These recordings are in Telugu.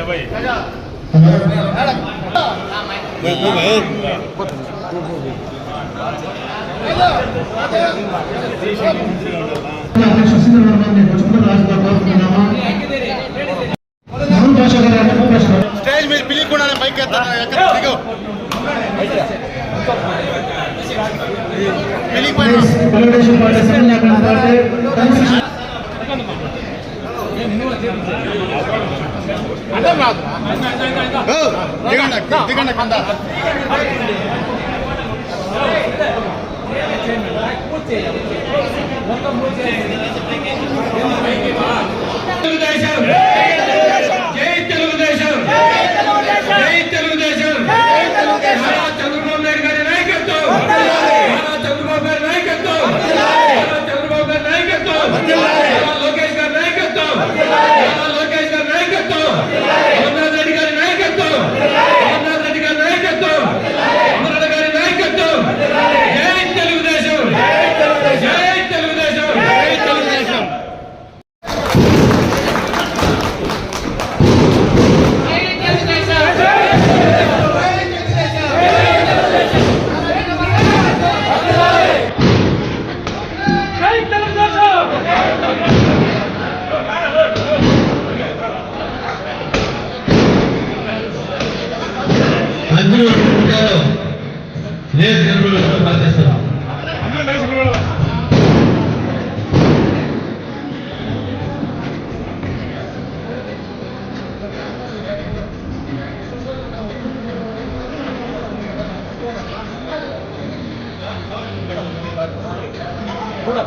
है भाई స్టేజ్ మీద పిలియకుండా పైకి ఎత్తాను ఎక్కడ దిగు. అర్థం కాదు. దిగండి దిగండి కంద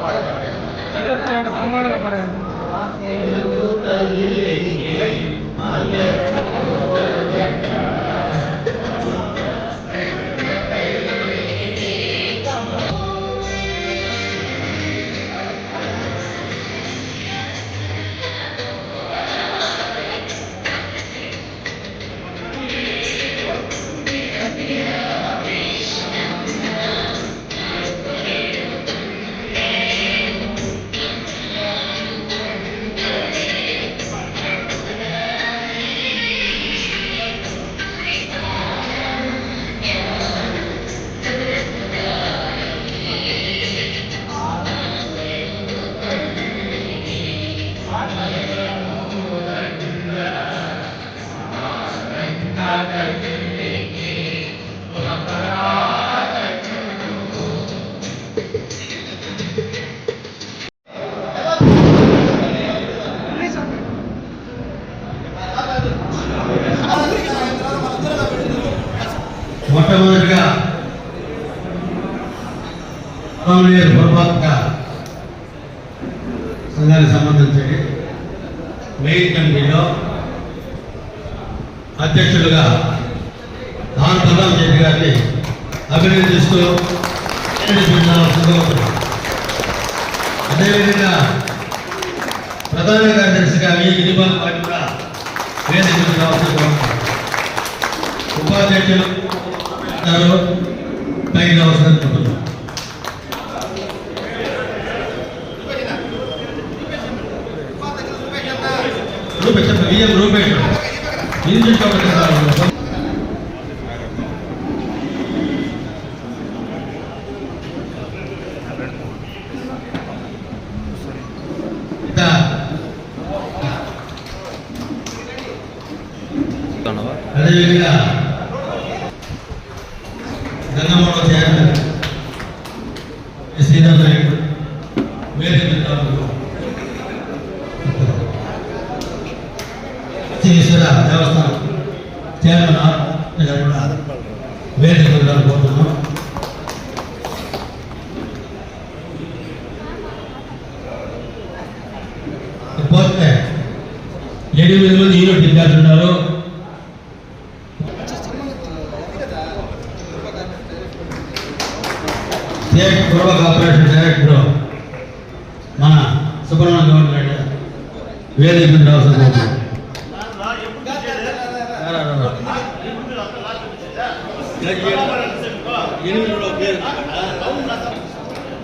பாடுங்க. మొట్టమొదటిగా పొరపాటుగా సంఘానికి సంబంధించి మెయిన్ కమిటీలో అధ్యక్షులుగా దాని ప్రధాన జడ్జి గారిని అభినందిస్తూ అదేవిధంగా ప్రధాన కార్యదర్శిగా ఈ గిరిబాల పార్టీ వేదికగా ఉపాధ్యక్షులు అందరూ తగిన అవసరం అత్యేశ్వర దేవస్థానం చేయాలని వేదికగా కోరుతున్నాం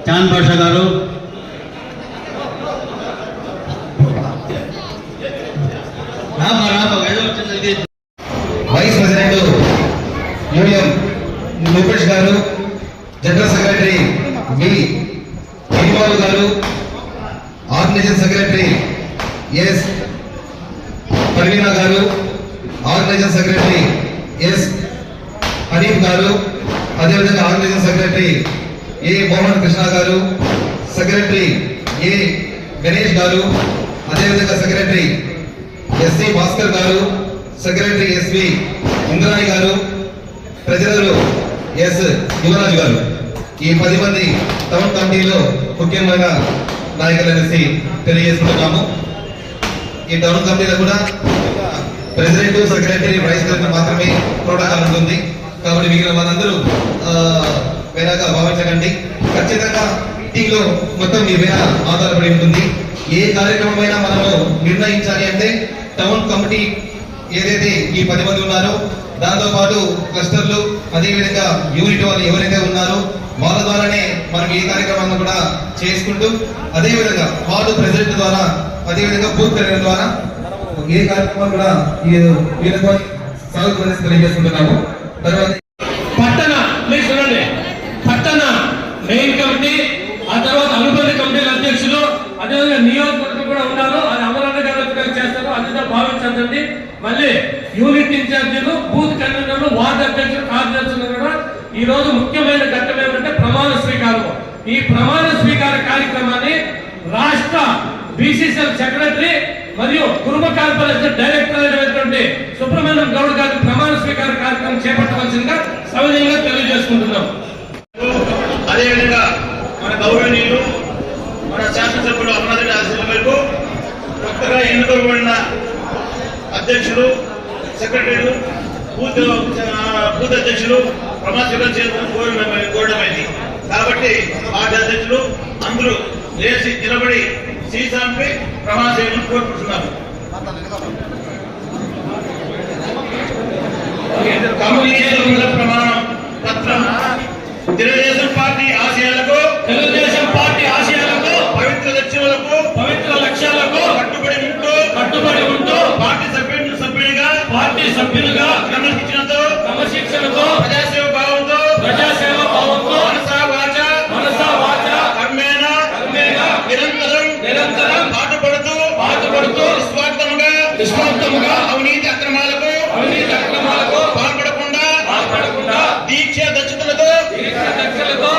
చాంద్ బాషా గారు రామా రామా ఏదో వచ్చింది ఇది వైస్ ప్రెసిడెంట్ యూనియన్ రూపేష్ గారు జనరల్ సెక్రటరీ బి ఇక్బాల్ గారు ఆర్గనైజేషన్ సెక్రటరీ ఎస్ పర్వీనా గారు organisation secretary yes Hanif garu అదేవిధంగా organization secretary A Mohan Krishna garu secretary A Ganesh గారు అదేవిధంగా సెక్రటరీ ఎస్సి భాస్కర్ గారు సెక్రటరీ ఎస్వి ఇంద్రాణి గారు ట్రెజరర్ ఎస్ యువరాజు గారు. ఈ పది మంది టౌన్ కమిటీలో ముఖ్యమైన నాయకులు అనేసి ఈ టౌన్ కమిటీలో కూడా ప్రెసిడెంట్ సెక్రటరీ వైస్ ప్రెసిడెంట్ మాత్రమే ప్రోటోకాల్ ఉంటుంది. కాబట్టి మిగిలిన వాళ్ళందరూ వెనక వేరేగా భావించకండి. ఖచ్చితంగా మీటింగ్ మొత్తం మీ మీద ఆధారపడి ఉంటుంది. ఏ కార్యక్రమమైనా మనము నిర్ణయించాలి అంటే టౌన్ కమిటీ ఏదైతే ఈ పది మంది ఉన్నారో దాంతో పాటు క్లస్టర్లు అదేవిధంగా యూనిట్ వాళ్ళు ఎవరైతే ఉన్నారో వాళ్ళ ద్వారానే మనం ఈ కార్యక్రమాన్ని కూడా చేసుకుంటూ అదేవిధంగా వార్డు ప్రెసిడెంట్ ద్వారా అదేవిధంగా బూత్ కలెక్టర్ ద్వారా ఏ కార్యక్రమం కూడా ఈ వీళ్ళతో సాగుతుందని తెలియజేసుకుంటున్నాము. తర్వాత పట్టణ ప్లీజ్ చూడండి పట్టణ మెయిన్ కమిటీ ఆ తర్వాత అనుబంధ కమిటీల అధ్యక్షులు అదేవిధంగా నియోజకవర్గం కూడా ఉన్నారు అది అమరన్న గారు అధికారులు చేస్తారు అందులో భావించండి మళ్ళీ యూనిట్ ఇన్ఛార్జీలు బూత్ కన్వీనర్లు వార్డు అధ్యక్షులు కార్యదర్శులు కూడా ఈ రోజు ముఖ్యమైన ఘట్టం ఏమంటే ప్రమాణ స్వీకారం. ఈ ప్రమాణ స్వీకార కార్యక్రమాన్ని రాష్ట్ర బీసీసీఎల్ సెక్రటరీ మరియు కుటుంబ కార్పొరేషన్ డైరెక్టర్ అయినటువంటి సుబ్రహ్మణ్యం గౌడ్ గారి ప్రమాణ స్వీకార కార్యక్రమం చేపట్టవలసిందిగా సవినయంగా తెలియజేసుకుంటున్నాం. అదేవిధంగా మన గౌరవనీయులు మన శాసనసభ్యులు అమరావతి ఆశీస్సుల మేరకు కొత్తగా ఎన్నుకోబడిన అధ్యక్షులు సెక్రటరీలు బూత్ బూత్ అధ్యక్షులు ప్రమాణ చేయాలని కోరడం కోరడమైంది కాబట్టి వార్డు అధ్యక్షులు అందరూ లేచి నిలబడి సీసాంపై ప్రమాణ చేయాలని కోరుకుంటున్నాము కమ్యూనికేషన్ దక్షతలతో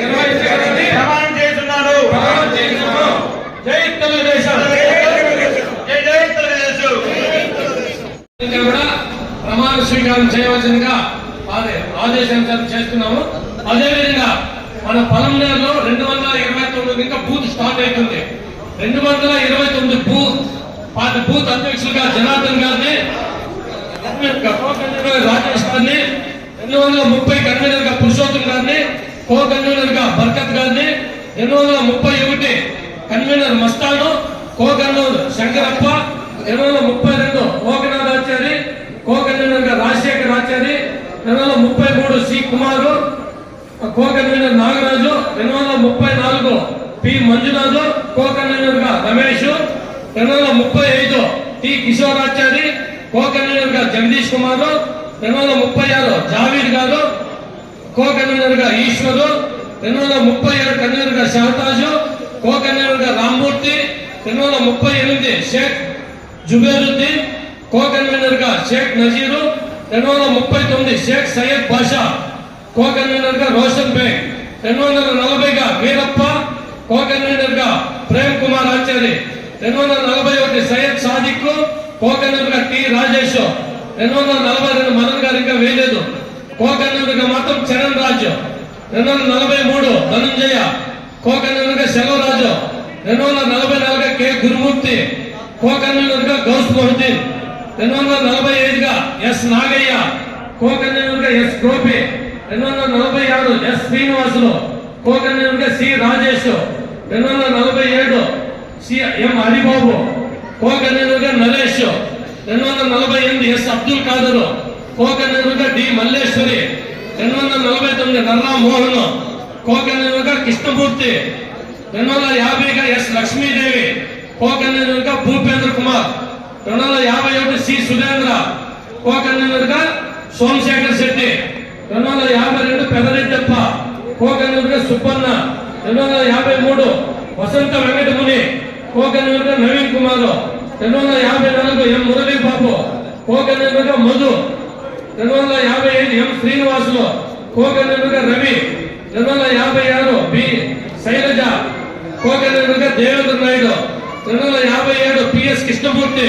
నిర్వహించగలని ప్రమాణం చేస్తున్నాను. జై తెలుగుదేశం. జై జై తెలుగుదేశం. ఇంకా కూడా ప్రమాణ స్వీకారం చేయవలసిందిగా ఆదే ఆదేశానుసారం చేస్తున్నాము. అదేవిధంగా మన పొలంనేరులో రెండు వందల ఇరవై తొమ్మిది ఇంకా బూత్ స్టార్ట్ అవుతుంది. రెండు వందల ఇరవై తొమ్మిది బూత్ బూత్ అధ్యక్షులుగా జనార్దన్ గారిని రాజేష్ గారిని రెండు వందల ముప్పై కన్వీనర్గా పురుషోత్తం గారిని కో కన్వీనర్గా బర్కత్ గారిని రెండు వందల ముప్పై ఒకటి convener Mastan co convener Shankarappa రెండు వందల ముప్పై రెండు ఓకనాథాచారి కో కన్వీనర్గా రాజశేఖర్ ఆచారి రెండు వందల ముప్పై మూడు C Kumar co convener Nagaraju రెండు వందల ముప్పై నాలుగు పి మంజునాథ్ కో కన్వీనర్గా రమేష్ రెండు వందల ముప్పై ఐదు టి కిషోరాచారి కో కన్వీనర్గా జగదీష్ కుమార్ రెండు వందల ముప్పై ఆరు జావీర్ గారు కో కన్వీనర్గా ఈశ్వరు రెండు వందల ముప్పై ఏడు కన్వీనర్గా షహతాజు కో కన్వీనర్గా రామ్మూర్తి రెండు వందల ముప్పై ఎనిమిది షేక్ జుబేరుద్దీన్ కో కన్వీనర్గా షేక్ నజీరు రెండు వందల ముప్పై తొమ్మిది షేక్ సయ్యద్ బాషా కో కన్వీనర్గా రోషన్ బేగ్ రెండు వందల నలభైగా వీరప్ప కో కన్వీనర్గా ప్రేమ్ కుమార్ ఆచారి రెండు వందల నలభై ఒకటి సయ్యద్ సాదిక్ కో కన్వీనర్గా టి రాజేష్. రెండు వందల నలభై రెండు మదన్ గారు ఇంకా వేయలేదు. కో మాత్రం చరణ్ రాజు రెండు వందల నలభై మూడు ధనుంజయ. కో కన్వీనర్ సెలవరాజు రెండు వందల నలభై నాలుగు కె గురుమూర్తి. కో గౌస్ మొహద్దీన్. రెండు వందల నలభై ఐదుగా S Nagaiah. Co S Gopi. రెండు వందల నలభై ఆరు S Srinivasulu. Co C Rajesh. రెండు వందల నలభై ఏడు C M Haribabu. Co Naresh. రెండు వందల నలభై ఎనిమిది S Abdul Khader co D Malleswari రెండు వందల నలభై తొమ్మిది నర్రా మోహన్ కో కృష్ణమూర్తి రెండు వందల యాభైగా ఎస్ లక్ష్మీదేవి కో భూపేంద్ర కుమార్ రెండు వందల యాభై ఒకటి సి సురేంద్ర కో సోమశేఖర్ శెట్టి రెండు వందల యాభై రెండు పెదరెడ్డప్ప కో సుబ్బన్న రెండు వందల యాభై మూడు వసంత వెంకటముని కో నవీన్ కుమార్ రెండు వందల యాభై నాలుగు కో కన్వీనర్ మధు రెండు వందల యాభై ఐదు M Srinivasulu co convener Ravi రెండు వందల యాభై ఆరు B Shailaja co convener Devendra Naidu రెండు వందల యాభై ఏడు పిఎస్ కృష్ణమూర్తి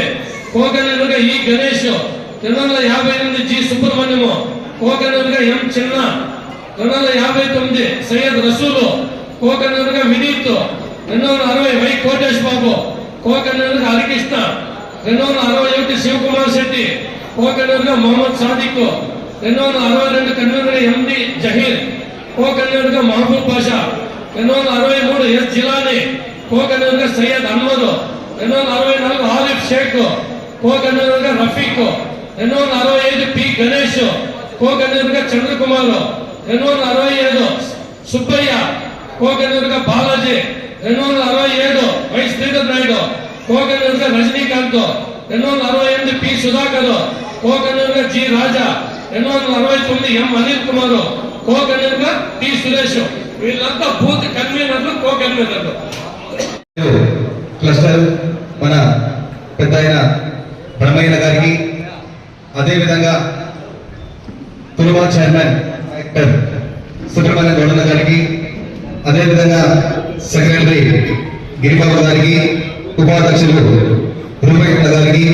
కో కన్వీనర్ ఈ గణేష్ రెండు వందల యాభై ఎనిమిది జి సుబ్రహ్మణ్యము కో కన్వీనర్ ఎం చిన్న రెండు వందల యాభై తొమ్మిది సయ్యద్ రసూలు కో కన్వీనర్ వినీత్ రెండు వందల అరవై వై కోటేష్ బాబు కో హరికృష్ణ రెండు వందల అరవై ఒకటి శివకుమార్ శెట్టి కో కన్వీనర్ మహమ్మద్ మొహమ్మద్ సాదిక్ రెండు వందల అరవై రెండు కన్నూరుగా MD Zaheer co convener Mehboob Pasha రెండు వందల అరవై మూడు S Jilani co convener Syed Ahmed రెండు వందల అరవై నాలుగు ఆలిఫ్ షేక్ కో కన్వీనర్ రఫీక్ రెండు వందల అరవై ఐదు P Ganesh co convener Chandrakumar రెండు వందల అరవై ఏడు సుబ్బయ్య కో కన్వీనర్ బాలాజీ రెండు వందల అరవై ఏడు వై శ్రీధర్ నాయుడు. కో రజనీకాంత్ రెండు వందల అరవై ఎనిమిది P. Sudhakar co G. Raja రెండు వందల అరవై తొమ్మిది M. Anil Kumar co T Suresh. వీళ్ళంతా బూత్ కన్వీనర్లు కో కన్వీనర్లు క్లస్టర్ మన పెద్ద ఆయన బ్రహ్మయ్య గారికి అదేవిధంగా తులుమా చైర్మన్ డైరెక్టర్ సుబ్రహ్మణ్య గౌడన్న గారికి అదేవిధంగా సెక్రటరీ గిరిబాబు గారికి ఉపాధ్యక్షులు రూపేణ గారికి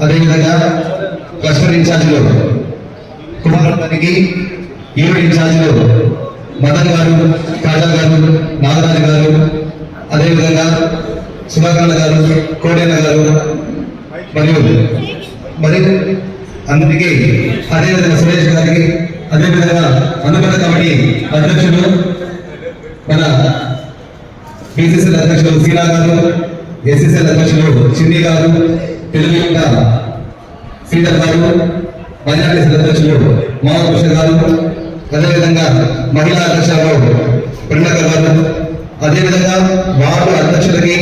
అదేవిధంగా క్లస్టర్ ఇన్ఛార్జీలు కుమార్ గారికి ఈవెంట్ ఇన్ఛార్జీలు మదన్ గారు కాజా గారు నాగరాజు గారు అదేవిధంగా సుధాకరణ గారు కోడేన గారు మరియు మరియు అందరికీ అదేవిధంగా సురేష్ గారికి అదేవిధంగా అనుబంధ కమిటీ అధ్యక్షుడు మన బీసీసీ అధ్యక్షుడు సీనా గారు ఎస్ఎస్ఎల్ అధ్యక్షులు చిన్ని గారు తెలుగు యువత శ్రీధర్ గారు మైనార్టీ సెల్ అధ్యక్షులు మోహన్ గారు అదేవిధంగా మహిళా అధ్యక్షులు ప్రణక గారు అదేవిధంగా వార్డు అధ్యక్షులకి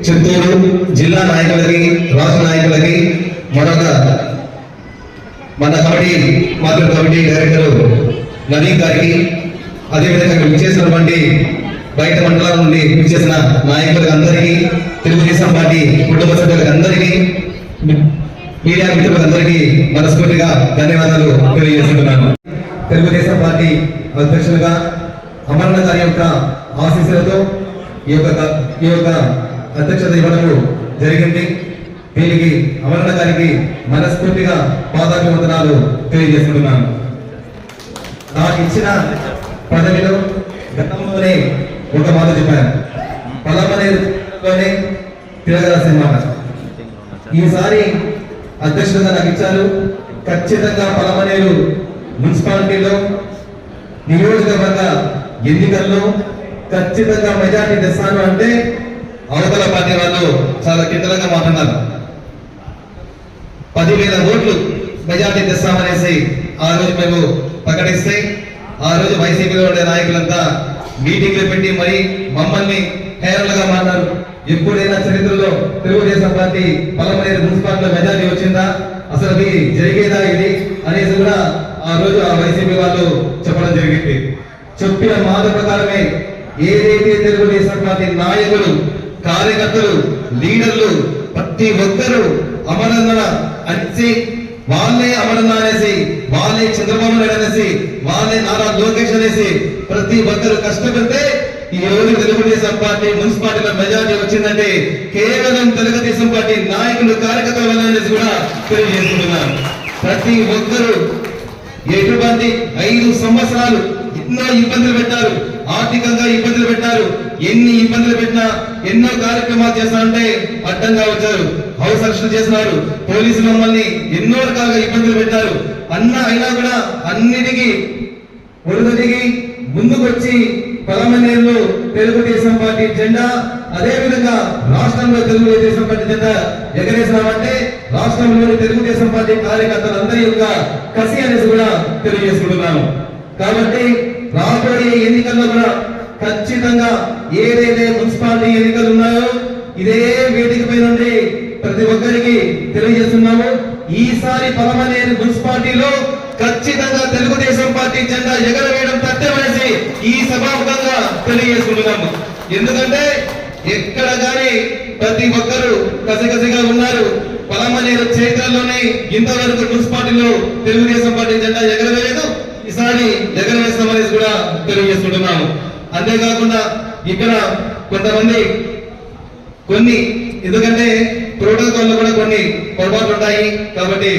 చిత్తూరు జిల్లా నాయకులకి రాష్ట్ర నాయకులకి మరొక మన కమిటీ మాతృ కమిటీ డైరెక్టర్ నవీన్ గారికి అదేవిధంగా ఇక్కడ విచ్చేసినటువంటి బయట మండలాల నుండి చేసిన నాయకులకు అందరికీ తెలుగుదేశం పార్టీ కుటుంబ సభ్యులకు అందరికీ మీడియా మిత్రులందరికీ మనస్ఫూర్తిగా ధన్యవాదాలు తెలియజేస్తున్నాను. తెలుగుదేశం పార్టీ అధ్యక్షులుగా అమరణ గారి యొక్క ఆశీస్సులతో ఈ యొక్క ఈ యొక్క అధ్యక్షత ఇవ్వడం జరిగింది. దీనికి అమరణ గారికి మనస్ఫూర్తిగా పాదాభివందనాలు తెలియజేస్తున్నాను. నాకు ఇచ్చిన పదవిలో గతంలోనే ఒక మాట చెప్పాను. పలమనేలోనే తిరగల సినిమా. ఈసారి అధ్యక్షత నాకు ఇచ్చారు. ఖచ్చితంగా పలమనేరు మున్సిపాలిటీలో నియోజకవర్గ ఎన్నికల్లో ఖచ్చితంగా మెజార్టీ తెస్తాను అంటే అవతల పార్టీ వాళ్ళు చాలా కిందలంగా మాట్లాడారు. పదివేల ఓట్లు మెజార్టీ తెస్తామనేసి ఆ రోజు మేము ప్రకటిస్తే ఆ రోజు వైసీపీలో ఉండే నాయకులంతా మీటింగ్లు పెట్టి మరి మమ్మల్ని హేరలుగా మాట్లాడు ఎప్పుడైనా చరిత్రలో తెలుగుదేశం పార్టీ పలమనేరు మున్సిపాలిటీలో మెజారిటీ వచ్చిందా? అసలు అది జరిగేదా ఇది అనేసి కూడా ఆ రోజు ఆ వైసీపీ వాళ్ళు చెప్పడం జరిగింది. చెప్పిన మాట ప్రకారమే ఏదైతే తెలుగుదేశం పార్టీ నాయకులు కార్యకర్తలు లీడర్లు ప్రతి ఒక్కరూ అమరన్న అంచే వాళ్ళే అమరన్న అనేసి వాళ్ళే చంద్రబాబు నాయుడు అనేసి వాళ్ళే నారా లోకేష్ అనేసి ప్రతి ఒక్కరు కష్టపడితే ఈ రోజు తెలుగుదేశం పార్టీ మున్సిపాలిటీలో మెజార్టీ వచ్చిందంటే కేవలం తెలుగుదేశం పార్టీ నాయకులు కార్యకర్తల వల్ల అనేసి కూడా తెలియజేసుకుంటున్నారు ప్రతి ఒక్కరు ఎటువంటి ఐదు సంవత్సరాలు ఎన్నో ఇబ్బందులు పెట్టారు ఆర్థికంగా ఇబ్బందులు పెట్టారు ఎన్ని ఇబ్బందులు పెట్టినా ఎన్నో కార్యక్రమాలు చేస్తానంటే అడ్డంగా వచ్చారు. హౌస్ అరెస్ట్ చేసినారు పోలీసులు మమ్మల్ని ఎన్నో రకాలుగా ఇబ్బందులు పెట్టారు. అన్న అయినా కూడా అన్నిటికీ ఒడుదొడిగి ముందుకొచ్చి పలమనేరులో తెలుగుదేశం పార్టీ జెండా అదే విధంగా రాష్ట్రంలో తెలుగుదేశం పార్టీ జెండా ఎగరేసినామంటే రాష్ట్రంలోని తెలుగుదేశం పార్టీ కార్యకర్తలందరి యొక్క కసి అనేసి కూడా తెలియజేసుకుంటున్నాను. కాబట్టి రాబోయే ఎన్నికల్లో కూడా ఖచ్చితంగా ఏదైతే మున్సిపాలిటీ ఎన్నికలు ఉన్నాయో ఇదే వేదిక పై నుండి ప్రతి ఒక్కరికి తెలియజేస్తున్నాము. ఈసారి పలమనేరు మున్సిపాలిటీలో ఖచ్చితంగా తెలుగుదేశం పార్టీ జెండా ఎగరవేయడం తథ్యమనేసి ఈ సభాముఖంగా తెలియజేసుకుంటున్నాము. ఎందుకంటే ఎక్కడ గాని ప్రతి ఒక్కరు కసిగసిగా ఉన్నారు. పలమనేరు చరిత్రలోనే ఇంతవరకు మున్సిపాలిటీలో తెలుగుదేశం పార్టీ జెండా ఎగరవేయలేదు. ఈసారి ఎగరవేస్తామనేసి కూడా తెలియజేసుకుంటున్నాము. అంతేకాకుండా ఇక్కడ కొంతమంది కొన్ని ఎందుకంటే ప్రోటోకాల్లో కూడా కొన్ని పొరపాట్లు ఉంటాయి కాబట్టి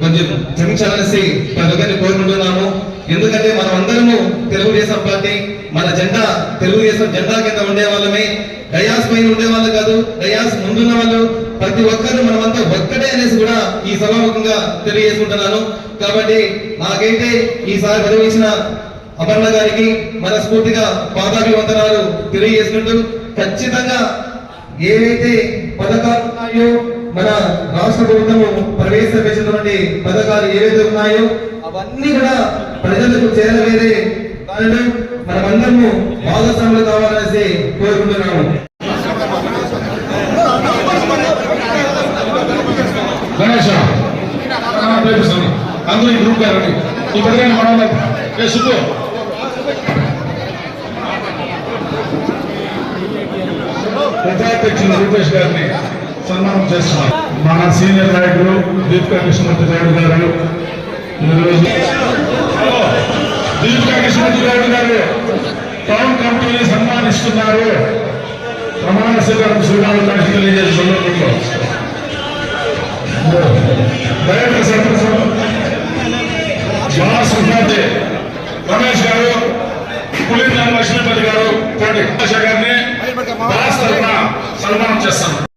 కొంచెం క్షమించాలనేసి ప్రతి కోరుకుంటున్నాము. ఎందుకంటే మనం అందరము తెలుగుదేశం పార్టీ మన జెండా తెలుగుదేశం జెండా కింద ఉండే వాళ్ళమే డయాస్ పైన ఉండే వాళ్ళు కాదు డయాస్ ముందున్న వాళ్ళు. ప్రతి ఒక్కరు మనమంతా ఒక్కటే అనేసి కూడా ఈ సభాముఖంగా తెలియజేసుకుంటున్నాను. కాబట్టి నాకైతే ఈసారి పదవి ఇచ్చిన అపర్ణ గారికి మనస్ఫూర్తిగా పాదాభివందనాలు తెలియజేసుకుంటూ ఖచ్చితంగా ఏవైతే పథకాలు ఉన్నాయో మన రాష్ట్ర ప్రభుత్వము ప్రవేశపెట్టినటువంటి పథకాలు ఏవైతే ఉన్నాయో అవన్నీ కూడా ప్రజలకు చేరవేరే దానిలో మనమందరము భాగస్వాములు కావాలనేసి కోరుకుంటున్నాము. గణేష పేపిస్తాను అందరూ ఈ గ్రూప్ ఈ ఉపాధ్యక్షులు రూపేష్ గారిని సన్మానం చేస్తున్నాం. మన సీనియర్ నాయకులు దీపికా కృష్ణమూర్తి నాయుడు గారు. ఈరోజు దీపికా కృష్ణమూర్తి నాయుడు గారు. టౌన్ కమిటీని సన్మానిస్తున్నారు. ప్రమాణ స్వీకారం శ్రీరామకాశి తెలియజేసే సందర్భంలో డైరెక్టర్ సర్పంచ్ మాస్ ఉపాధి. రమేష్ గారు పులి లక్ష్మీపతి గారు కోటి గారిని సన్మానం చేస్తాను